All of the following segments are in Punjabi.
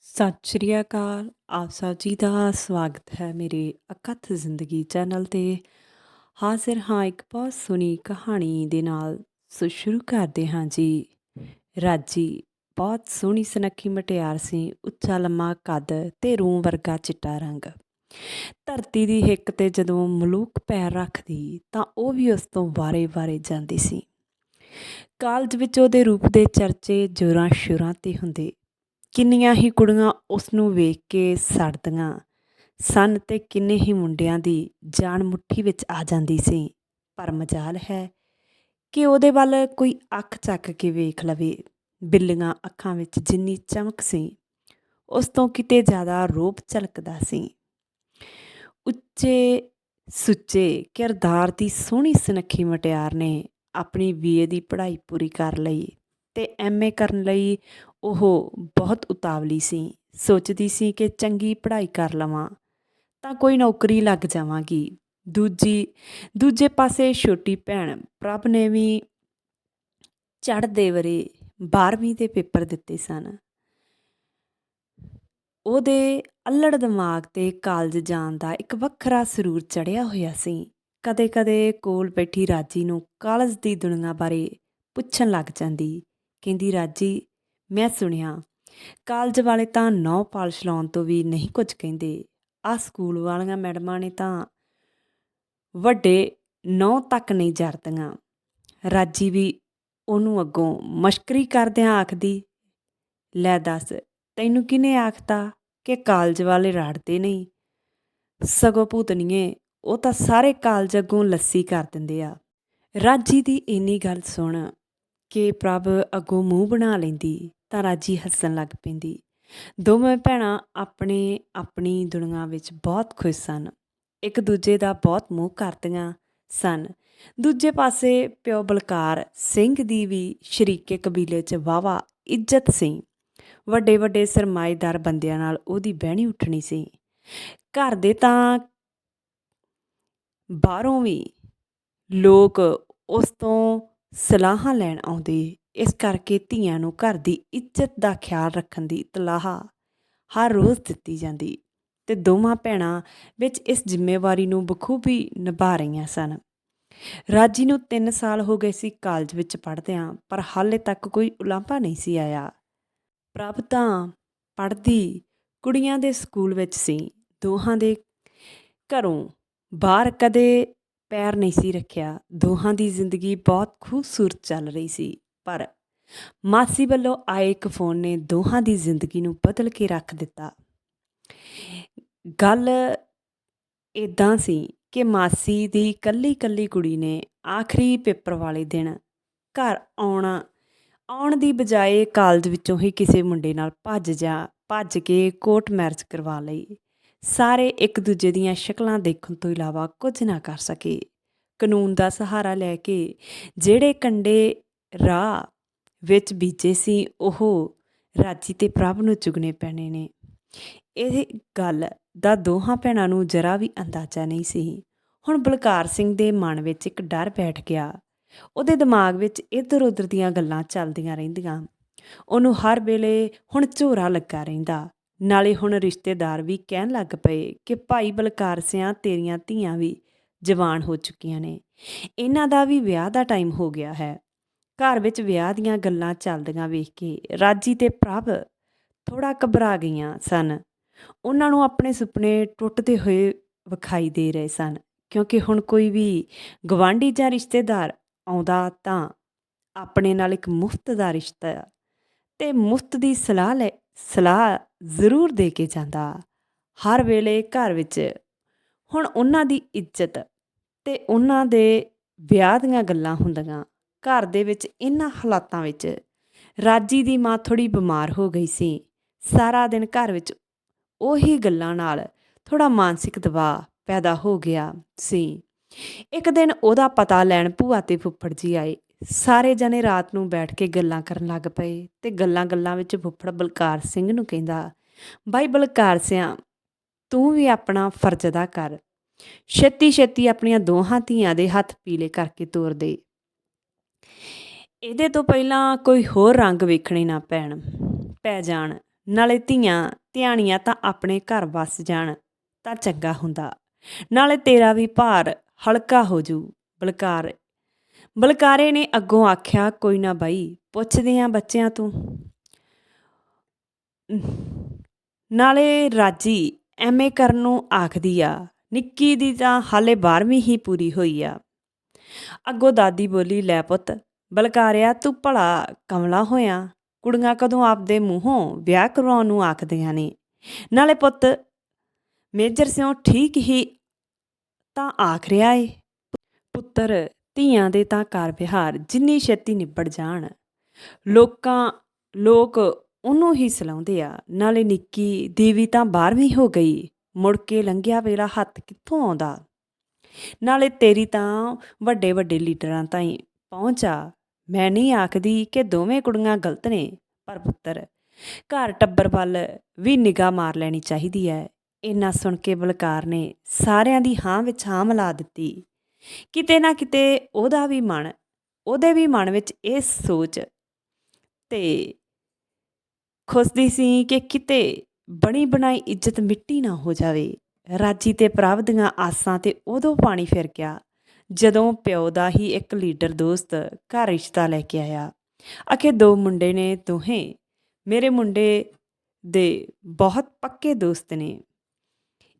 ਸਤਿ ਸ਼੍ਰੀ ਅਕਾਲ। ਆਪ ਸਭ ਜੀ ਦਾ ਸਵਾਗਤ ਹੈ ਮੇਰੇ ਅਕਥ ਜ਼ਿੰਦਗੀ ਚੈਨਲ ਤੇ। ਹਾਜ਼ਰ ਹਾਂ ਇੱਕ ਬਹੁਤ ਸੋਹਣੀ ਕਹਾਣੀ ਦੇ ਨਾਲ। ਸੋ ਸ਼ੁਰੂ ਕਰਦੇ ਹਾਂ ਜੀ। ਰਾਜੀ, ਬਹੁਤ ਸੋਹਣੀ ਸੁਨੱਖੀ ਮਟਿਆਰ ਸੀ, ਉੱਚਾ ਲੰਮਾ ਕੱਦ ਤੇ ਰੂੰ ਵਰਗਾ ਚਿੱਟਾ ਰੰਗ। ਧਰਤੀ ਦੀ ਹਿੱਕ ਤੇ ਜਦੋਂ ਮਲੂਕ ਪੈਰ ਰੱਖਦੀ, ਤਾਂ ਉਹ ਵੀ ਉਸ ਤੋਂ ਵਾਰੇ-ਵਾਰੇ ਜਾਂਦੀ ਸੀ। ਕਾਲਜ ਵਿੱਚ ਉਹਦੇ ਰੂਪ ਦੇ ਚਰਚੇ ਜੋਰਾਂ ਸ਼ੁਰਾਂ ਤੇ ਹੁੰਦੇ। ਕਿੰਨੀਆਂ ਹੀ ਕੁੜੀਆਂ ਉਸ ਨੂੰ ਵੇਖ ਕੇ ਸੜਦੀਆਂ ਸਨ ਤੇ ਕਿੰਨੇ ਹੀ ਮੁੰਡਿਆਂ ਦੀ ਜਾਨ ਮੁੱਠੀ ਵਿੱਚ ਆ ਜਾਂਦੀ ਸੀ। ਪਰ ਮਜਾਲ ਹੈ ਕਿ ਉਹਦੇ ਵੱਲ ਕੋਈ ਅੱਖ ਚੱਕ ਕੇ ਵੇਖ ਲਵੇ। ਬਿੱਲੀਆਂ ਅੱਖਾਂ ਵਿੱਚ ਜਿੰਨੀ ਚਮਕ ਸੀ, ਉਸ ਤੋਂ ਕਿਤੇ ਜ਼ਿਆਦਾ ਰੂਪ ਝਲਕਦਾ ਸੀ। ਉੱਚੇ ਸੁੱਚੇ ਕਿਰਦਾਰ ਦੀ ਸੋਹਣੀ ਸੁਨੱਖੀ ਮਟਿਆਰ ਨੇ ਆਪਣੀ ਬੀਏ ਦੀ ਪੜ੍ਹਾਈ ਪੂਰੀ ਕਰ ਲਈ। ਤੇ ਐਮਏ ਕਰਨ ਲਈ ਉਹ ਬਹੁਤ ਉਤਾਵਲੀ ਸੀ। ਸੋਚਦੀ ਸੀ ਕਿ ਚੰਗੀ ਪੜ੍ਹਾਈ ਕਰ ਲਵਾਂ ਤਾਂ ਕੋਈ ਨੌਕਰੀ ਲੱਗ ਜਾਵਾਂਗੀ। ਦੂਜੀ, ਦੂਜੇ ਪਾਸੇ ਛੋਟੀ ਭੈਣ ਪ੍ਰਭ ਨੇ ਵੀ ਚੜ੍ਹਦੇ ਵਰੇ 12ਵੀਂ ਦੇ ਪੇਪਰ ਦਿੱਤੇ ਸਨ। ਉਹਦੇ ਅਲੜ ਦਿਮਾਗ ਤੇ ਕਾਲਜ ਜਾਣ ਦਾ ਇੱਕ ਵੱਖਰਾ ਸਰੂਰ ਚੜਿਆ ਹੋਇਆ ਸੀ। ਕਦੇ-ਕਦੇ ਕੋਲ ਬੈਠੀ ਰਾਜੀ ਨੂੰ ਕਾਲਜ ਦੀ ਦੁਨੀਆ ਬਾਰੇ ਪੁੱਛਣ ਲੱਗ ਜਾਂਦੀ। ਕਹਿੰਦੀ, ਰਾਜੀ, ਮੈਂ ਸੁਣਿਆ। ਕਾਲਜ ਵਾਲੇ ਤਾਂ ਨੌ ਪਾਲਿਸ਼ ਲਾਉਣ ਤੋਂ ਵੀ ਨਹੀਂ ਕੁਝ ਕਹਿੰਦੇ। ਆ ਸਕੂਲ ਵਾਲੀਆਂ ਮੈਡਮਾਂ ਨੇ ਤਾਂ ਵੱਡੇ ਨੌ ਤੱਕ ਨਹੀਂ ਜਰਦੀਆਂ। ਰਾਜੀ ਵੀ ਉਹਨੂੰ ਅੱਗੋਂ ਮਸ਼ਕਰੀ ਕਰਦਿਆਂ ਆਖਦੀ, ਲੈ ਦੱਸ, ਤੈਨੂੰ ਕਿਹਨੇ ਆਖਤਾ ਕਿ ਕਾਲਜ ਵਾਲੇ ਰੜਦੇ ਨਹੀਂ? ਸਗੋਂ ਭੂਤਨੀਏ, ਉਹ ਤਾਂ ਸਾਰੇ ਕਾਲਜ ਅੱਗੋਂ ਲੱਸੀ ਕਰ ਦਿੰਦੇ ਆ। ਰਾਜੀ ਦੀ ਇੰਨੀ ਗੱਲ ਸੁਣ ਕਿ ਪ੍ਰਭ ਅੱਗੋਂ ਮੂੰਹ ਬਣਾ ਲੈਂਦੀ ਤਾਂ ਰਾਜੀ ਹੱਸਣ ਲੱਗ ਪੈਂਦੀ। ਦੋਵੇਂ ਭੈਣਾਂ ਆਪਣੇ ਆਪਣੀ ਦੁਨੀਆ ਵਿੱਚ ਬਹੁਤ ਖੁਸ਼ ਸਨ। ਇੱਕ ਦੂਜੇ ਦਾ ਬਹੁਤ ਮੋਹ ਕਰਦੀਆਂ ਸਨ। ਦੂਜੇ ਪਾਸੇ ਪਿਓ ਬਲਕਾਰ ਸਿੰਘ ਦੀ ਵੀ ਸ਼ਰੀਕੇ ਕਬੀਲੇ 'ਚ ਵਾਵਾ ਇੱਜ਼ਤ ਸੀ। ਵੱਡੇ ਵੱਡੇ ਸਰਮਾਏਦਾਰ ਬੰਦਿਆਂ ਨਾਲ ਉਹਦੀ ਬਹਿਣੀ ਉੱਠਣੀ ਸੀ। ਘਰ ਦੇ ਤਾਂ ਬਾਹਰੋਂ ਵੀ ਲੋਕ ਉਸ ਤੋਂ ਸਲਾਹਾਂ ਲੈਣ ਆਉਂਦੇ, ਇਸ ਕਰਕੇ ਧੀਆਂ ਨੂੰ ਘਰ ਦੀ ਇੱਜ਼ਤ ਦਾ ਖਿਆਲ ਰੱਖਣ ਦੀ ਤਲਾਹ ਹਰ ਰੋਜ਼ ਦਿੱਤੀ ਜਾਂਦੀ ਤੇ ਦੋਵਾਂ ਭੈਣਾਂ ਵਿੱਚ ਇਸ ਜ਼ਿੰਮੇਵਾਰੀ ਨੂੰ ਬਖੂਬੀ ਨਿਭਾ ਰਹੀਆਂ ਸਨ। ਰਾਜੀ ਨੂੰ 3 ਸਾਲ ਹੋ ਗਏ ਸੀ ਕਾਲਜ ਵਿੱਚ ਪੜ੍ਹਦਿਆਂ, ਪਰ ਹਾਲੇ ਤੱਕ ਕੋਈ ਉਲਾਂਭਾ ਨਹੀਂ ਸੀ ਆਇਆ। ਪ੍ਰਭ ਤਾਂ ਪੜ੍ਹਦੀ ਕੁੜੀਆਂ ਦੇ ਸਕੂਲ ਵਿੱਚ ਸੀ, ਦੋਹਾਂ ਦੇ ਘਰੋਂ ਬਾਹਰ ਕਦੇ ਪੈਰ ਨਹੀਂ ਸੀ ਰੱਖਿਆ। ਦੋਹਾਂ ਦੀ ਜ਼ਿੰਦਗੀ ਬਹੁਤ ਖੂਬਸੂਰਤ ਚੱਲ ਰਹੀ ਸੀ, ਪਰ ਮਾਸੀ ਵੱਲੋਂ ਆਏ ਇੱਕ ਫੋਨ ਨੇ ਦੋਹਾਂ ਦੀ ਜ਼ਿੰਦਗੀ ਨੂੰ ਬਦਲ ਕੇ ਰੱਖ ਦਿੱਤਾ। ਗੱਲ ਇਦਾਂ ਸੀ ਕਿ ਮਾਸੀ ਦੀ ਇਕੱਲੀ ਇਕੱਲੀ ਕੁੜੀ ਨੇ ਆਖਰੀ ਪੇਪਰ ਵਾਲੇ ਦਿਨ ਘਰ ਆਉਣਾ, ਆਉਣ ਦੀ ਬਜਾਏ ਕਾਲਜ ਵਿੱਚੋਂ ਹੀ ਕਿਸੇ ਮੁੰਡੇ ਨਾਲ ਭੱਜ ਜਾ, ਭੱਜ ਕੇ ਕੋਰਟ ਮੈਰਿਜ ਕਰਵਾ ਲਈ। ਸਾਰੇ ਇੱਕ ਦੂਜੇ ਦੀਆਂ ਸ਼ਕਲਾਂ ਦੇਖਣ ਤੋਂ ਇਲਾਵਾ ਕੁਝ ਨਾ ਕਰ ਸਕੇ। ਕਾਨੂੰਨ ਦਾ ਸਹਾਰਾ ਲੈ ਕੇ ਜਿਹੜੇ ਕੰਡੇ ਰਾਹ ਵਿੱਚ ਬੀਜੇ ਸੀ, ਉਹ ਰਾਜੀ ਤੇ ਪ੍ਰਭ ਨੂੰ ਚੁਗਨੇ ਪੈਣੇ ਨੇ। ਇਹ ਗੱਲ ਦਾ ਦੋਹਾਂ ਭੈਣਾਂ ਨੂੰ ਜਰਾ ਵੀ ਅੰਦਾਜ਼ਾ ਨਹੀਂ ਸੀ। ਹੁਣ ਬਲਕਾਰ ਸਿੰਘ ਦੇ ਮਨ ਵਿੱਚ ਇੱਕ ਡਰ ਬੈਠ ਗਿਆ। ਉਹਦੇ ਦਿਮਾਗ ਵਿੱਚ ਇੱਧਰ ਉੱਧਰ ਦੀਆਂ ਗੱਲਾਂ ਚੱਲਦੀਆਂ ਰਹਿੰਦੀਆਂ। ਉਹਨੂੰ ਹਰ ਵੇਲੇ ਹੁਣ ਝੋਰਾ ਲੱਗਾ ਰਹਿੰਦਾ। ਨਾਲੇ ਹੁਣ ਰਿਸ਼ਤੇਦਾਰ ਵੀ ਕਹਿਣ ਲੱਗ ਪਏ ਕਿ ਭਾਈ ਬਲਕਾਰ ਸਿਆਂ ਤੇਰੀਆਂ ਧੀਆਂ ਵੀ ਜਵਾਨ ਹੋ ਚੁੱਕੀਆਂ ਨੇ। ਇਹਨਾਂ ਦਾ ਵੀ ਵਿਆਹ ਦਾ ਟਾਈਮ ਹੋ ਗਿਆ ਹੈ। ਘਰ ਵਿੱਚ ਵਿਆਹ ਦੀਆਂ ਗੱਲਾਂ ਚੱਲਦੀਆਂ ਵੇਖ ਕੇ ਰਾਜੀ ਤੇ ਪ੍ਰਭ ਥੋੜਾ ਘਬਰਾ ਗਈਆਂ ਸਨ। ਉਹਨਾਂ ਨੂੰ ਆਪਣੇ ਸੁਪਨੇ ਟੁੱਟਦੇ ਹੋਏ ਵਿਖਾਈ ਦੇ ਰਹੇ ਸਨ, ਕਿਉਂਕਿ ਹੁਣ ਕੋਈ ਵੀ ਗਵਾਂਢੀ ਜਾਂ ਰਿਸ਼ਤੇਦਾਰ ਆਉਂਦਾ ਤਾਂ ਆਪਣੇ ਨਾਲ ਇੱਕ ਮੁਫਤ ਦਾ ਰਿਸ਼ਤਾ ਤੇ ਮੁਫਤ ਦੀ ਸਲਾਹ ਲੈ ਸਲਾਹ ਜ਼ਰੂਰ ਦੇ ਕੇ ਜਾਂਦਾ। ਹਰ ਵੇਲੇ ਘਰ ਵਿੱਚ ਹੁਣ ਉਹਨਾਂ ਦੀ ਇੱਜ਼ਤ ਤੇ ਉਹਨਾਂ ਦੇ ਵਿਆਹ ਦੀਆਂ ਗੱਲਾਂ ਹੁੰਦੀਆਂ। ਘਰ ਦੇ ਵਿੱਚ ਇਹਨਾਂ ਹਾਲਾਤਾਂ ਵਿੱਚ ਰਾਜੀ ਦੀ ਮਾਂ ਥੋੜੀ ਬਿਮਾਰ ਹੋ ਗਈ ਸੀ। ਸਾਰਾ ਦਿਨ ਘਰ ਵਿੱਚ ਉਹੀ ਗੱਲਾਂ ਨਾਲ ਥੋੜਾ ਮਾਨਸਿਕ ਦਬਾਅ ਪੈਦਾ ਹੋ ਗਿਆ ਸੀ। ਇੱਕ ਦਿਨ ਉਹਦਾ ਪਤਾ ਲੈਣ ਭੂਆ ਤੇ ਫੁੱਫੜ ਜੀ ਆਏ। ਸਾਰੇ ਜਣੇ ਰਾਤ ਨੂੰ ਬੈਠ ਕੇ ਗੱਲਾਂ ਕਰਨ ਲੱਗ ਪਏ ਤੇ ਗੱਲਾਂ-ਗੱਲਾਂ ਵਿੱਚ ਫੁੱਫੜ ਬਲਕਾਰ ਸਿੰਘ ਨੂੰ ਕਹਿੰਦਾ, ਬਾਈ ਬਲਕਾਰ ਸਿਆ, ਤੂੰ ਵੀ ਆਪਣਾ ਫਰਜ਼ ਅਦਾ ਕਰ। ਛੇਤੀ ਛੇਤੀ ਆਪਣੀਆਂ ਦੋਹਾਂ ਧੀਆਂ ਦੇ ਹੱਥ ਪੀਲੇ ਕਰਕੇ ਤੋਰ ਦੇ। ਇਹਦੇ ਤੋਂ ਪਹਿਲਾਂ ਕੋਈ ਹੋਰ ਰੰਗ ਵੇਖਣੇ ਨਾ ਪੈਣ, ਪੈ ਜਾਣ। ਨਾਲੇ ਧੀਆਂ ਧਿਆਣੀਆਂ ਤਾਂ ਆਪਣੇ ਘਰ ਵਸ ਜਾਣ, ਤਾਂ ਚੰਗਾ ਹੁੰਦਾ। ਨਾਲੇ ਤੇਰਾ ਵੀ ਭਾਰ ਹਲਕਾ ਹੋ ਜੂ। ਬਲਕਾਰ ਬਲਕਾਰੇ ਨੇ ਅੱਗੋਂ ਆਖਿਆ, ਕੋਈ ਨਾ ਬਾਈ, ਪੁੱਛਦੇ ਆ ਬੱਚਿਆਂ ਤੋਂ। ਨਾਲੇ ਰਾਜੀ ਐਮਏ ਕਰਨ ਨੂੰ ਆਖਦੀ ਆ, ਨਿੱਕੀ ਦੀ ਤਾਂ ਹਾਲੇ 12ਵੀਂ ਹੀ ਪੂਰੀ ਹੋਈ ਆ। ਅੱਗੋਂ ਦਾਦੀ ਬੋਲੀ, ਲੈ ਪੁੱਤ, ਬਲਕਾਰਿਆ, ਤੂੰ ਭਲਾ ਕਮਲਾ ਹੋਇਆ। ਕੁੜੀਆਂ ਕਦੋਂ ਆਪਦੇ ਮੂੰਹੋਂ ਵਿਆਹ ਕਰਵਾਉਣ ਨੂੰ ਆਖਦੀਆਂ ਨੇ। ਨਾਲੇ ਪੁੱਤ, ਮੇਜਰ ਸਿਓ ਠੀਕ ਹੀ ਤਾਂ ਆਖ ਰਿਹਾ ਏ। ਪੁੱਤਰ ਧੀਆਂ ਦੇ ਤਾਂ ਘਰ ਵਿਹਾਰ ਜਿੰਨੀ ਛੇਤੀ ਨਿਬੜ ਜਾਣ। ਲੋਕਾਂ, ਲੋਕ ਉਹਨੂੰ ਹੀ ਸਲਾਉਂਦੇ ਆ, ਨਾਲੇ ਨਿੱਕੀ ਦੇਵੀ ਤਾਂ 12ਵੀਂ ਹੋ ਗਈ, ਮੁੜ ਕੇ ਲੰਘਿਆ ਵੇਲਾ ਹੱਥ ਕਿੱਥੋਂ ਆਉਂਦਾ? ਨਾਲੇ ਤੇਰੀ ਤਾਂ ਵੱਡੇ ਵੱਡੇ ਲੀਡਰਾਂ ਤਾਈਂ ਪਹੁੰਚ ਆ। ਮੈਂ ਨਹੀਂ ਆਖਦੀ ਕਿ ਦੋਵੇਂ ਕੁੜੀਆਂ ਗਲਤ ਨੇ, ਪਰ ਪੁੱਤਰ, ਘਰ ਟੱਬਰ ਵੱਲ ਵੀ ਨਿਗਾਹ ਮਾਰ ਲੈਣੀ ਚਾਹੀਦੀ ਹੈ ਇੰਨਾ ਸੁਣ ਕੇ ਬਲਕਾਰ ਨੇ ਸਾਰਿਆਂ ਦੀ ਹਾਂ ਵਿੱਚ ਹਾਂ ਮਿਲਾ ਦਿੱਤੀ। ਕਿਤੇ ਨਾ ਕਿਤੇ ਉਹਦਾ ਵੀ ਮਨ, ਉਹਦੇ ਵੀ ਮਨ ਵਿੱਚ ਇਹ ਸੋਚ ਤੇ ਖੁਸ਼ਦੀ ਸੀ ਕਿ ਕਿਤੇ ਬਣੀ ਬਣਾਈ ਇੱਜ਼ਤ ਮਿੱਟੀ ਨਾ ਹੋ ਜਾਵੇ। ਰਾਜੀ ਤੇ ਪ੍ਰਭ ਦੀਆਂ ਆਸਾਂ ਤੇ ਉਦੋਂ ਪਾਣੀ ਫਿਰ ਗਿਆ, ਜਦੋਂ ਪਿਓ ਦਾ ਹੀ ਇੱਕ ਲੀਡਰ ਦੋਸਤ ਘਰ ਰਿਸ਼ਤਾ ਲੈ ਕੇ ਆਇਆ। ਅਖੇ ਦੋ ਮੁੰਡੇ ਨੇ ਦੋਹੇ, ਮੇਰੇ ਮੁੰਡੇ ਦੇ ਬਹੁਤ ਪੱਕੇ ਦੋਸਤ ਨੇ।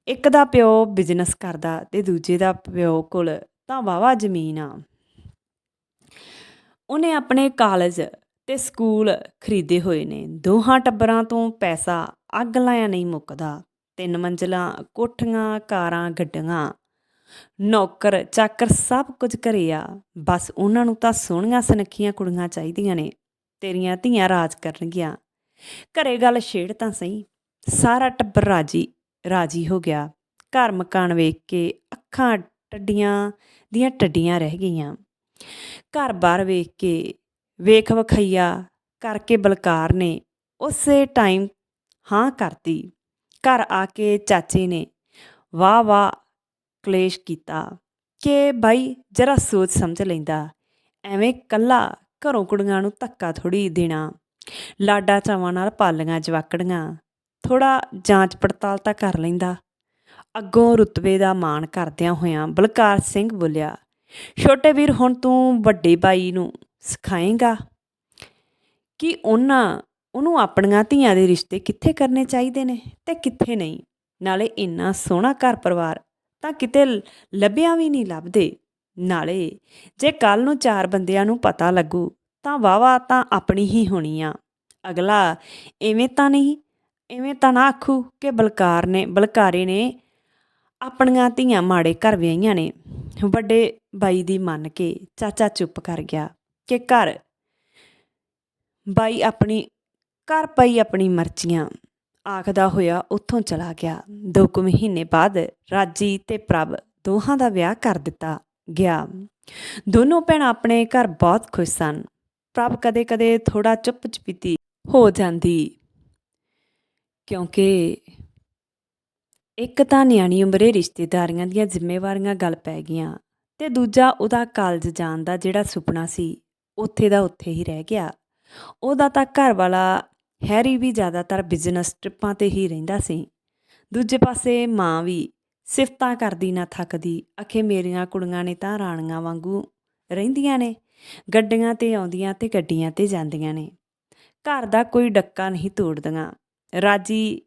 ਇੱਕ ਦਾ ਪਿਓ ਬਿਜ਼ਨਸ ਕਰਦਾ ਤੇ ਦੂਜੇ ਦਾ ਪਿਓ ਕੋਲ ਤਾਂ ਵਾਵਾ ਜ਼ਮੀਨ ਆ। ਉਹਨੇ ਆਪਣੇ ਕਾਲਜ ਤੇ ਸਕੂਲ ਖਰੀਦੇ ਹੋਏ ਨੇ। ਦੋਹਾਂ ਟੱਬਰਾਂ ਤੋਂ ਪੈਸਾ ਅੱਗ ਲਾਇਆ ਨਹੀਂ ਮੁੱਕਦਾ। ਤਿੰਨ ਮੰਜ਼ਲਾਂ, ਕੋਠੀਆਂ, ਕਾਰਾਂ, ਗੱਡੀਆਂ, ਨੌਕਰ, ਚਾਕਰ ਸਭ ਕੁਝ ਘਰੇ ਆ। ਬਸ ਉਹਨਾਂ ਨੂੰ ਤਾਂ ਸੋਹਣੀਆਂ ਸੁਨੱਖੀਆਂ ਕੁੜੀਆਂ ਚਾਹੀਦੀਆਂ ਨੇ। ਤੇਰੀਆਂ ਧੀਆਂ ਰਾਜ ਕਰਨਗੀਆਂ। ਘਰੇ ਗੱਲ ਛੇੜ ਤਾਂ ਸਹੀ। ਸਾਰਾ ਟੱਬਰ ਰਾਜੀ ਰਾਜੀ ਹੋ ਗਿਆ। ਘਰ ਮਕਾਨ ਵੇਖ ਕੇ ਅੱਖਾਂ ਟੱਡੀਆਂ ਦੀਆਂ ਟੱਡੀਆਂ ਰਹਿ ਗਈਆਂ। ਘਰ ਬਾਹਰ ਵੇਖ ਕੇ ਵੇਖ ਵਖਈਆ ਕਰਕੇ ਬਲਕਾਰ ਨੇ ਉਸੇ ਟਾਈਮ ਹਾਂ ਕਰਤੀ। ਘਰ ਆ ਕੇ ਚਾਚੇ ਨੇ ਵਾਹ ਵਾਹ ਕਲੇਸ਼ ਕੀਤਾ ਕਿ ਬਾਈ ਜਰਾ ਸੋਚ ਸਮਝ ਲੈਂਦਾ, ਐਵੇਂ ਕੱਲਾ ਘਰੋਂ ਕੁੜੀਆਂ ਨੂੰ ਧੱਕਾ ਥੋੜੀ ਦੇਣਾ, ਲਾਡਾ ਚਾਵਾਂ ਨਾਲ ਪਾਲੀਆਂ ਜਵਾਕੜੀਆਂ ਥੋੜਾ ਜਾਂਚ ਪੜਤਾਲ ਤਾਂ ਕਰ ਲੈਂਦਾ। ਅੱਗੋਂ ਰੁਤਬੇ ਦਾ ਮਾਣ ਕਰਦਿਆਂ ਹੋਇਆਂ ਬਲਕਾਰ ਸਿੰਘ ਬੋਲਿਆ, ਛੋਟੇ ਵੀਰ, ਹੁਣ ਤੂੰ ਵੱਡੇ ਬਾਈ ਨੂੰ ਸਿਖਾਏਗਾ ਕਿ ਉਹਨਾਂ, ਉਹਨੂੰ ਆਪਣੀਆਂ ਧੀਆਂ ਦੇ ਰਿਸ਼ਤੇ ਕਿੱਥੇ ਕਰਨੇ ਚਾਹੀਦੇ ਨੇ ਤੇ ਕਿੱਥੇ ਨਹੀਂ? ਨਾਲੇ ਇੰਨਾ ਸੋਹਣਾ ਘਰ ਪਰਿਵਾਰ ਤਾਂ ਕਿਤੇ ਲੱਭਿਆ ਵੀ ਨਹੀਂ ਲੱਭਦੇ। ਨਾਲੇ ਜੇ ਕੱਲ ਨੂੰ ਚਾਰ ਬੰਦਿਆਂ ਨੂੰ ਪਤਾ ਲੱਗੂ ਤਾਂ ਵਾਵਾ ਤਾਂ ਆਪਣੀ ਹੀ ਹੋਣੀ ਆ। ਅਗਲਾ ਐਵੇਂ ਤਾਂ ਨਹੀਂ ਐਵੇਂ ਤਾਂ ਨਾ ਆਖੂ ਕਿ ਬਲਕਾਰ ਨੇ, ਬਲਕਾਰੇ ਨੇ ਆਪਣੀਆਂ ਧੀਆਂ ਮਾੜੇ ਘਰ ਵਿਆਹੀਆਂ ਨੇ। ਵੱਡੇ ਬਾਈ ਦੀ ਮੰਨ ਕੇ ਚਾਚਾ ਚੁੱਪ ਕਰ ਗਿਆ ਕਿ ਘਰ ਬਾਈ ਆਪਣੀ, ਘਰ ਪਈ ਆਪਣੀ ਮਰਜ਼ੀਆਂ ਆਖਦਾ ਹੋਇਆ ਉੱਥੋਂ ਚਲਾ ਗਿਆ। ਦੋ ਕੁ ਮਹੀਨੇ ਬਾਅਦ ਰਾਜੀ ਤੇ ਪ੍ਰਭ ਦੋਹਾਂ ਦਾ ਵਿਆਹ ਕਰ ਦਿੱਤਾ ਗਿਆ। ਦੋਨੋਂ ਭੈਣਾਂ ਆਪਣੇ ਘਰ ਬਹੁਤ ਖੁਸ਼ ਸਨ। ਪ੍ਰਭ ਕਦੇ-ਕਦੇ ਥੋੜਾ ਚੁੱਪ ਚਪੀਤੀ ਹੋ ਜਾਂਦੀ ਕਿਉਂਕਿ ਇੱਕ ਤਾਂ ਨਿਆਣੀ ਉਮਰੇ ਰਿਸ਼ਤੇਦਾਰੀਆਂ ਦੀਆਂ ਜ਼ਿੰਮੇਵਾਰੀਆਂ ਗੱਲ ਪੈ ਗਈਆਂ ਤੇ ਦੂਜਾ ਉਹਦਾ ਕਾਲਜ ਜਾਣ ਦਾ ਜਿਹੜਾ ਸੁਪਨਾ ਸੀ, ਉੱਥੇ ਦਾ ਉੱਥੇ ਹੀ ਰਹਿ ਗਿਆ। ਉਹਦਾ ਤਾਂ ਘਰ ਵਾਲਾ ਹੈਰੀ ਵੀ ਜ਼ਿਆਦਾਤਰ ਬਿਜ਼ਨਸ ਟ੍ਰਿਪਾਂ ਤੇ ਹੀ ਰਹਿੰਦਾ ਸੀ। ਦੂਜੇ ਪਾਸੇ ਮਾਂ ਵੀ ਸਿਫਤਾਂ ਕਰਦੀ ਨਾ ਥੱਕਦੀ ਅਖੇ ਮੇਰੀਆਂ ਕੁੜੀਆਂ ਨੇ ਤਾਂ ਰਾਣੀਆਂ ਵਾਂਗੂ ਰਹਿੰਦੀਆਂ ਨੇ, ਗੱਡੀਆਂ ਤੇ ਆਉਂਦੀਆਂ ਤੇ ਗੱਡੀਆਂ ਤੇ ਜਾਂਦੀਆਂ ਨੇ। ਘਰ ਦਾ ਕੋਈ ਡੱਕਾ ਨਹੀਂ ਤੋੜਦੀਆਂ। ਰਾਜੀ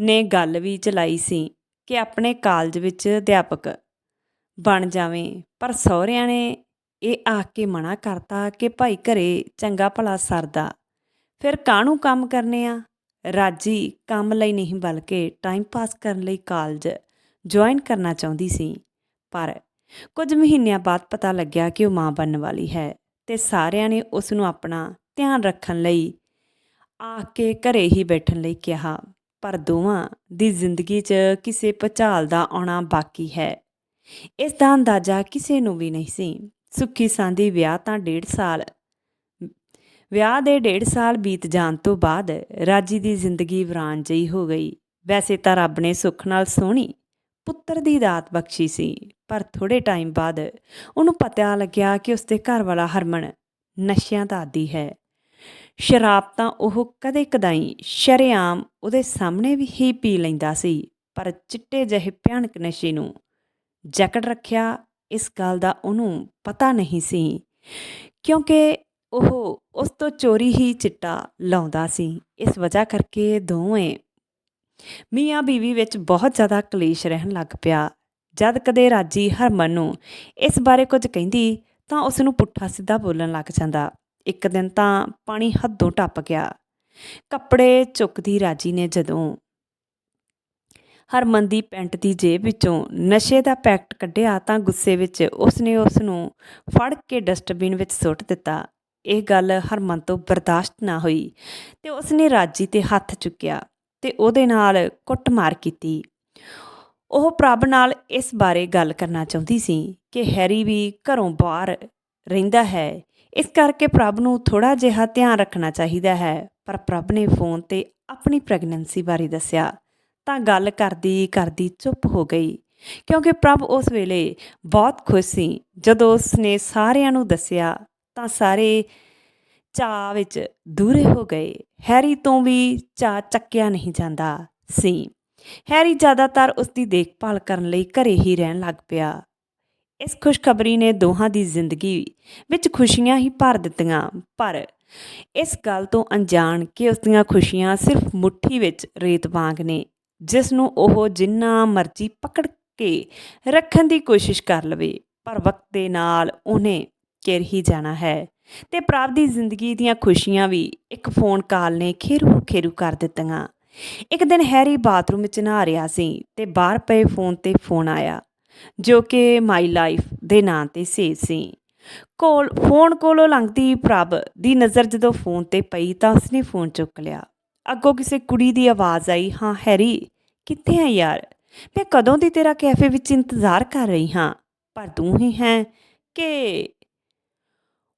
ਨੇ ਗੱਲ ਵੀ ਚਲਾਈ ਸੀ ਕਿ ਆਪਣੇ ਕਾਲਜ ਵਿੱਚ ਅਧਿਆਪਕ ਬਣ ਜਾਵੇਂ। ਪਰ ਸਹੁਰਿਆਂ ਨੇ ਇਹ ਆਖ ਕੇ ਮਨਾ ਕਰਤਾ ਕਿ ਭਾਈ ਘਰੇ ਚੰਗਾ ਭਲਾ ਸਰਦਾ। ਫਿਰ ਕਾਹਨੂੰ ਕੰਮ ਕਰਨੇ ਆ? ਰਾਜੀ ਕੰਮ ਲਈ ਨਹੀਂ ਬਲਕਿ ਟਾਈਮ ਪਾਸ ਕਰਨ ਲਈ ਕਾਲਜ ਜੁਆਇਨ ਕਰਨਾ ਚਾਹੁੰਦੀ ਸੀ। ਪਰ ਕੁਝ ਮਹੀਨਿਆਂ ਬਾਅਦ ਪਤਾ ਲੱਗਿਆ ਕਿ ਉਹ ਮਾਂ ਬਣਨ ਵਾਲੀ ਹੈ ਤੇ ਸਾਰਿਆਂ ਨੇ ਉਸ ਨੂੰ ਆਪਣਾ ਧਿਆਨ ਰੱਖਣ ਲਈ ਆ ਕੇ ਘਰੇ ਹੀ ਬੈਠਣ ਲਈ ਕਿਹਾ। ਪਰ ਦੋਵਾਂ ਦੀ ਜ਼ਿੰਦਗੀ 'ਚ ਕਿਸੇ ਭਚਾਲ ਦਾ ਆਉਣਾ ਬਾਕੀ ਹੈ। ਇਸ ਦਾ ਅੰਦਾਜ਼ਾ ਕਿਸੇ ਨੂੰ ਵੀ ਨਹੀਂ ਸੀ। ਸੁੱਖੀ ਸਾਂਦੀ ਵਿਆਹ ਤਾਂ ਡੇਢ ਸਾਲ, ਵਿਆਹ ਦੇ ਡੇਢ ਸਾਲ ਬੀਤ ਜਾਣ ਤੋਂ ਬਾਅਦ ਰਾਜੀ ਦੀ ਜ਼ਿੰਦਗੀ ਵੀਰਾਨ ਜਿਹੀ ਹੋ ਗਈ। ਵੈਸੇ ਤਾਂ ਰੱਬ ਨੇ ਸੁੱਖ ਨਾਲ ਸੋਹਣੀ ਪੁੱਤਰ ਦੀ ਦਾਤ ਬਖਸ਼ੀ ਸੀ, ਪਰ ਥੋੜੇ ਟਾਈਮ ਬਾਅਦ ਉਹਨੂੰ ਪਤਾ ਲੱਗਿਆ ਕਿ ਉਸਦੇ ਘਰ ਵਾਲਾ ਹਰਮਨ ਨਸ਼ਿਆਂ ਦਾ ਆਦੀ ਹੈ। ਸ਼ਰਾਬ ਤਾਂ ਉਹ ਕਦੇ ਕਦਾਈ ਸ਼ਰੇਆਮ ਉਹਦੇ ਸਾਹਮਣੇ ਵੀ ਹੀ ਪੀ ਲੈਂਦਾ ਸੀ, ਪਰ ਚਿੱਟੇ ਜਿਹੇ ਭਿਆਨਕ ਨਸ਼ੇ ਨੂੰ ਜਕੜ ਰੱਖਿਆ ਇਸ ਗੱਲ ਦਾ ਉਹਨੂੰ ਪਤਾ ਨਹੀਂ ਸੀ, ਕਿਉਂਕਿ ਉਹ ਉਸ ਤੋਂ ਚੋਰੀ ਹੀ ਚਿੱਟਾ ਲਾਉਂਦਾ ਸੀ। ਇਸ ਵਜ੍ਹਾ ਕਰਕੇ ਦੋਵੇਂ ਮੀਆਂ ਬੀਵੀ ਵਿੱਚ ਬਹੁਤ ਜ਼ਿਆਦਾ ਕਲੇਸ਼ ਰਹਿਣ ਲੱਗ ਪਿਆ। ਜਦ ਕਦੇ ਰਾਜੀ ਹਰਮਨ ਨੂੰ ਇਸ ਬਾਰੇ ਕੁਝ ਕਹਿੰਦੀ ਤਾਂ ਉਸ ਨੂੰ ਪੁੱਠਾ ਸਿੱਧਾ ਬੋਲਣ ਲੱਗ ਜਾਂਦਾ। ਇੱਕ ਦਿਨ ਤਾਂ ਪਾਣੀ ਹੱਦੋਂ ਟੱਪ ਗਿਆ। ਕੱਪੜੇ ਚੁੱਕਦੀ ਰਾਜੀ ਨੇ ਜਦੋਂ ਹਰਮਨ ਦੀ ਪੈਂਟ ਦੀ ਜੇਬ ਵਿੱਚੋਂ ਨਸ਼ੇ ਦਾ ਪੈਕਟ ਕੱਢਿਆ ਤਾਂ ਗੁੱਸੇ ਵਿੱਚ ਉਸਨੇ ਉਸ ਨੂੰ ਫੜ ਕੇ ਡਸਟਬਿਨ ਵਿੱਚ ਸੁੱਟ ਦਿੱਤਾ। ਇਹ ਗੱਲ ਹਰਮਨ ਤੋਂ ਬਰਦਾਸ਼ਤ ਨਾ ਹੋਈ ਤੇ ਉਸਨੇ ਰਾਜੀ ਤੇ ਹੱਥ ਚੁੱਕਿਆ ਤੇ ਉਹਦੇ ਨਾਲ ਕੁੱਟਮਾਰ ਕੀਤੀ। ਉਹ ਪ੍ਰਭ ਨਾਲ ਇਸ ਬਾਰੇ ਗੱਲ ਕਰਨਾ ਚਾਹੁੰਦੀ ਸੀ ਕਿ ਹੈਰੀ ਵੀ ਘਰੋਂ ਬਾਹਰ ਰਹਿੰਦਾ ਹੈ ਇਸ ਕਰਕੇ ਪ੍ਰਭ ਨੂੰ ਥੋੜਾ ਜਿਹਾ ਧਿਆਨ ਰੱਖਣਾ ਚਾਹੀਦਾ ਹੈ। ਪਰ ਪ੍ਰਭ ਨੇ ਫੋਨ ਤੇ ਆਪਣੀ ਪ੍ਰੈਗਨੈਂਸੀ ਬਾਰੇ ਦੱਸਿਆ। ਤਾਂ ਗੱਲ ਕਰਦੀ ਕਰਦੀ ਚੁੱਪ ਹੋ ਗਈ। ਕਿਉਂਕਿ ਪ੍ਰਭ ਉਸ ਵੇਲੇ ਬਹੁਤ ਖੁਸ਼ ਸੀ। ਜਦੋਂ ਉਸਨੇ ਸਾਰਿਆਂ ਨੂੰ ਦੱਸਿਆ, ਤਾਂ ਸਾਰੇ ਚਾਹ ਵਿੱਚ ਦੂਰੇ ਹੋ ਗਏ। ਹੈਰੀ ਤੋਂ ਵੀ ਚਾਹ ਚੱਕਿਆ ਨਹੀਂ ਜਾਂਦਾ ਸੀ। ਹੈਰੀ ਜ਼ਿਆਦਾਤਰ ਉਸ ਦੀ ਦੇਖਭਾਲ ਕਰਨ ਲਈ ਘਰੇ ਹੀ ਰਹਿਣ ਲੱਗ ਪਿਆ। ਇਸ ਖੁਸ਼ਖਬਰੀ ਨੇ ਦੋਹਾਂ ਦੀ ਜ਼ਿੰਦਗੀ ਵਿੱਚ ਖੁਸ਼ੀਆਂ ਹੀ ਭਰ ਦਿੱਤੀਆਂ, ਪਰ ਇਸ ਗੱਲ ਤੋਂ ਅਣਜਾਣ ਕਿ ਉਸ ਦੀਆਂ ਖੁਸ਼ੀਆਂ ਸਿਰਫ ਮੁੱਠੀ ਵਿੱਚ ਰੇਤ ਵਾਂਗ ਨੇ ਜਿਸ ਨੂੰ ਉਹ ਜਿੰਨਾ ਮਰਜ਼ੀ ਪਕੜ ਕੇ ਰੱਖਣ ਦੀ ਕੋਸ਼ਿਸ਼ ਕਰ ਲਵੇ, ਪਰ ਵਕਤ ਦੇ ਨਾਲ ਉਹਨੇ ਕਿਰ ਹੀ ਜਾਣਾ ਹੈ ਤੇ ਪ੍ਰਭ ਦੀ ਜ਼ਿੰਦਗੀ ਦੀਆਂ ਖੁਸ਼ੀਆਂ ਵੀ ਇੱਕ ਫੋਨ ਕਾਲ ਨੇ ਖੇਰੂ ਖੇਰੂ ਕਰ ਦਿੱਤੀਆਂ। ਇੱਕ ਦਿਨ ਹੈਰੀ ਬਾਥਰੂਮ ਵਿੱਚ ਨਹਾ ਰਿਹਾ ਸੀ ਤੇ ਬਾਹਰ ਪਏ ਫੋਨ ਤੇ ਫੋਨ ਆਇਆ। ਜੋ ਕਿ ਮਾਈ ਲਾਈਫ ਦੇ ਨਾਂ ਤੇ ਸੇਵ ਸੀ। ਕੋਲ ਫੋਨ ਕੋਲੋਂ ਲੰਘਦੀ ਪ੍ਰਭ ਦੀ ਨਜ਼ਰ ਜਦੋਂ ਫੋਨ ਤੇ ਪਈ ਤਾਂ ਉਸਨੇ ਫੋਨ ਚੁੱਕ ਲਿਆ। ਅੱਗੋਂ ਕਿਸੇ ਕੁੜੀ ਦੀ ਆਵਾਜ਼ ਆਈ, ਹਾਂ, ਹੈਰੀ, ਕਿੱਥੇ ਹੈ ਯਾਰ? ਮੈਂ ਕਦੋਂ ਦੀ ਤੇਰਾ ਕੈਫੇ ਵਿੱਚ ਇੰਤਜ਼ਾਰ ਕਰ ਰਹੀ ਹਾਂ? ਪਰ ਤੂੰ ਹੀ ਹੈ ਕਿ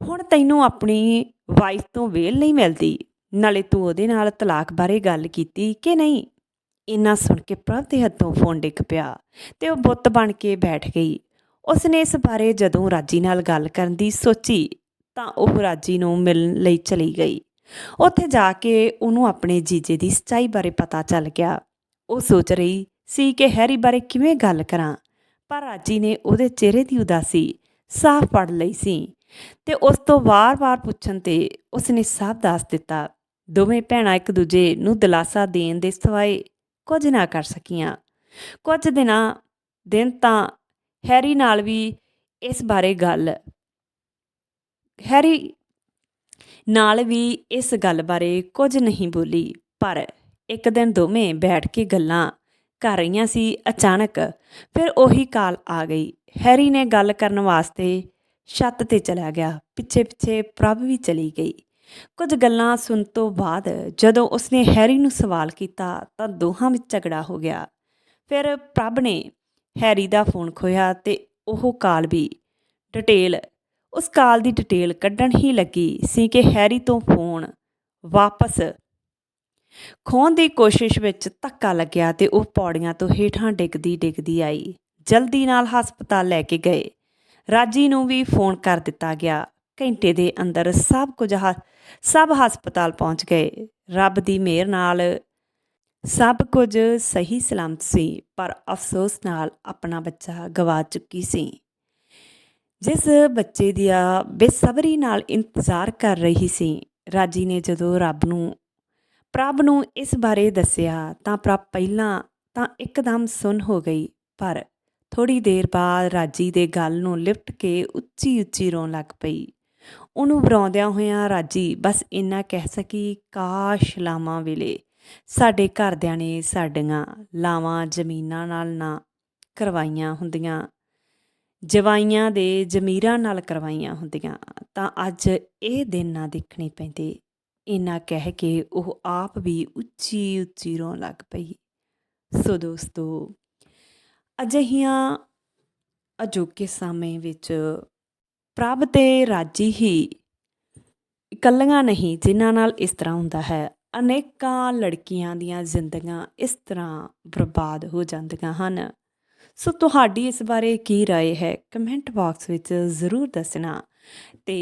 ਹੁਣ ਤੈਨੂੰ ਆਪਣੀ ਵਾਈਫ ਤੋਂ ਵੇਲ ਨਹੀਂ ਮਿਲਦੀ। ਨਾਲੇ ਤੂੰ ਉਹਦੇ ਨਾਲ ਤਲਾਕ ਬਾਰੇ ਗੱਲ ਕੀਤੀ ਕਿ ਨਹੀਂ? ਇੰਨਾ ਸੁਣ ਕੇ ਪ੍ਰਭ ਦੇ ਹੱਥੋਂ ਫੋਨ ਡਿੱਗ ਪਿਆ ਤੇ ਉਹ ਬੁੱਤ ਬਣ ਕੇ ਬੈਠ ਗਈ। ਉਸਨੇ ਇਸ ਬਾਰੇ ਜਦੋਂ ਰਾਜੀ ਨਾਲ ਗੱਲ ਕਰਨ ਦੀ ਸੋਚੀ ਤਾਂ ਉਹ ਰਾਜੀ ਨੂੰ ਮਿਲਣ ਲਈ ਚਲੀ ਗਈ। ਉੱਥੇ ਜਾ ਕੇ ਉਹਨੂੰ ਆਪਣੇ ਜੀਜੇ ਦੀ ਸੱਚਾਈ ਬਾਰੇ ਪਤਾ ਚੱਲ ਗਿਆ। ਉਹ ਸੋਚ ਰਹੀ ਸੀ ਕਿ ਹੈਰੀ ਬਾਰੇ ਕਿਵੇਂ ਗੱਲ ਕਰਾਂ, ਪਰ ਰਾਜੀ ਨੇ ਉਹਦੇ ਚਿਹਰੇ ਦੀ ਉਦਾਸੀ ਸਾਫ਼ ਪੜ ਲਈ ਸੀ ਤੇ ਉਸ ਤੋਂ ਵਾਰ-ਵਾਰ ਪੁੱਛਣ ਤੇ ਉਸਨੇ ਸਾਫ਼ ਦੱਸ ਦਿੱਤਾ, ਦੋਵੇਂ ਭੈਣਾਂ ਇੱਕ ਦੂਜੇ ਨੂੰ ਦਿਲਾਸਾ ਦੇਣ ਦੇ ਸਿਵਾਏ ਕੁਝ ਨਾ ਕਰ ਸਕੀਆਂ। ਕੁਝ ਦਿਨਾਂ ਦਿਨ ਤਾਂ ਹੈਰੀ ਨਾਲ ਵੀ ਇਸ ਬਾਰੇ ਗੱਲ। ਹੈਰੀ ਨਾਲ ਵੀ ਇਸ ਗੱਲ ਬਾਰੇ ਕੁਝ ਨਹੀਂ ਬੋਲੀ, ਪਰ ਇੱਕ ਦਿਨ ਦੋਵੇਂ ਬੈਠ ਕੇ ਗੱਲਾਂ ਕਰ ਰਹੀਆਂ ਸੀ ਅਚਾਨਕ, ਫਿਰ ਉਹੀ ਕਾਲ ਆ ਗਈ। ਹੈਰੀ ਨੇ ਗੱਲ ਕਰਨ ਵਾਸਤੇ ਛੱਤ ਤੇ ਚਲਾ ਗਿਆ ਪਿੱਛੇ ਪਿੱਛੇ ਪ੍ਰਭ ਵੀ ਚਲੀ ਗਈ। ਕੁਝ ਗੱਲਾਂ ਸੁਣ ਤੋਂ ਬਾਅਦ ਜਦੋਂ ਉਸਨੇ ਹੈਰੀ ਨੂੰ ਸਵਾਲ ਕੀਤਾ ਤਾਂ ਦੋਹਾਂ ਵਿੱਚ ਝਗੜਾ ਹੋ ਗਿਆ। ਫਿਰ ਪ੍ਰਭ ਨੇ ਹੈਰੀ ਦਾ ਫੋਨ ਖੋਇਆ ਤੇ ਉਹ ਕਾਲ ਵੀ, ਡਿਟੇਲ। ਉਸ ਕਾਲ ਦੀ ਡਿਟੇਲ ਕੱਢਣ ਹੀ ਲੱਗੀ ਸੀ ਕਿ ਹੈਰੀ ਤੋਂ ਫੋਨ ਵਾਪਸ ਖੋਣ ਦੀ ਕੋਸ਼ਿਸ਼ ਵਿੱਚ ਧੱਕਾ ਲੱਗਿਆ ਤੇ ਉਹ ਪੌੜੀਆਂ ਤੋਂ ਹੇਠਾਂ ਡਿੱਗਦੀ ਡਿੱਗਦੀ ਆਈ। ਜਲਦੀ ਨਾਲ ਹਸਪਤਾਲ ਲੈ ਕੇ ਗਏ। ਰਾਜੀ ਨੂੰ ਵੀ ਫੋਨ ਕਰ ਦਿੱਤਾ ਗਿਆ। ਘੰਟੇ ਦੇ ਅੰਦਰ ਸਭ ਕੁਝ ਸਭ ਹਸਪਤਾਲ ਪਹੁੰਚ ਗਏ। ਰੱਬ ਦੀ ਮਿਹਰ ਨਾਲ ਸਭ ਕੁਝ ਸਹੀ ਸਲਾਮਤ ਸੀ, ਪਰ ਅਫਸੋਸ ਨਾਲ ਆਪਣਾ ਬੱਚਾ ਗਵਾ ਚੁੱਕੀ ਸੀ। ਜਿਸ ਬੱਚੇ ਦੀ ਬੇਸਬਰੀ ਨਾਲ ਇੰਤਜ਼ਾਰ ਕਰ ਰਹੀ ਸੀ, ਰਾਜੀ ਨੇ ਜਦੋਂ ਰੱਬ ਨੂੰ, ਪ੍ਰਭ ਨੂੰ ਇਸ ਬਾਰੇ ਦੱਸਿਆ, ਤਾਂ ਪ੍ਰਭ ਪਹਿਲਾਂ ਤਾਂ ਇੱਕਦਮ ਸੁਨ ਹੋ ਗਈ, ਪਰ ਥੋੜੀ ਦੇਰ ਬਾਅਦ ਰਾਜੀ ਦੇ ਗੱਲ ਨੂੰ ਲਿਫਟ ਕੇ ਉੱਚੀ ਉੱਚੀ ਰੋਣ ਲੱਗ ਪਈ। ਉਹਨੂੰ ਵਰਾਉਂਦਿਆਂ ਹੋਇਆਂ ਰਾਜੀ ਬਸ ਇੰਨਾ ਕਹਿ ਸਕੀ, ਕਾਸ਼ ਲਾਵਾਂ ਵੇਲੇ। ਸਾਡੇ ਘਰਦਿਆਂ ਨੇ ਸਾਡੀਆਂ ਲਾਵਾਂ ਜ਼ਮੀਨਾਂ ਨਾਲ ਨਾ ਕਰਵਾਈਆਂ ਹੁੰਦੀਆਂ। ਜਵਾਈਆਂ ਦੇ ਜ਼ਮੀਰਾਂ ਨਾਲ ਕਰਵਾਈਆਂ ਹੁੰਦੀਆਂ। ਤਾਂ ਅੱਜ ਇਹ ਦਿਨ ਨਾ ਦੇਖਣੇ ਪੈਂਦੇ। ਇੰਨਾ ਕਹਿ ਕੇ ਉਹ ਆਪ ਵੀ ਉੱਚੀ ਉੱਚੀ ਰੋਣ ਲੱਗ ਪਈ। ਸੋ ਦੋਸਤੋ, ਅਜਿਹੀਆਂ ਅਜੋਕੇ ਸਮੇਂ ਵਿੱਚ ਪ੍ਰਭ ਤੇ ਰਾਜੀ ਹੀ ਇਕੱਲੀਆਂ ਨਹੀਂ ਜਿਨ੍ਹਾਂ ਨਾਲ ਇਸ ਤਰ੍ਹਾਂ ਹੁੰਦਾ ਹੈ ਅਨੇਕਾਂ ਲੜਕੀਆਂ ਦੀਆਂ ਜ਼ਿੰਦਗੀਆਂ ਇਸ ਤਰ੍ਹਾਂ ਬਰਬਾਦ ਹੋ ਜਾਂਦੀਆਂ ਹਨ ਸੋ ਤੁਹਾਡੀ ਇਸ ਬਾਰੇ ਕੀ رائے ਹੈ ਕਮੈਂਟ ਬਾਕਸ ਵਿੱਚ ਜ਼ਰੂਰ ਦੱਸਣਾ ਤੇ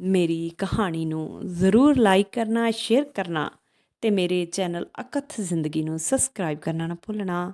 ਮੇਰੀ ਕਹਾਣੀ ਨੂੰ ਜ਼ਰੂਰ ਲਾਈਕ ਕਰਨਾ ਸ਼ੇਅਰ ਕਰਨਾ ਤੇ ਮੇਰੇ ਚੈਨਲ ਅਕਥ ਜ਼ਿੰਦਗੀ ਨੂੰ ਸਬਸਕ੍ਰਾਈਬ ਕਰਨਾ ਨਾ ਭੁੱਲਣਾ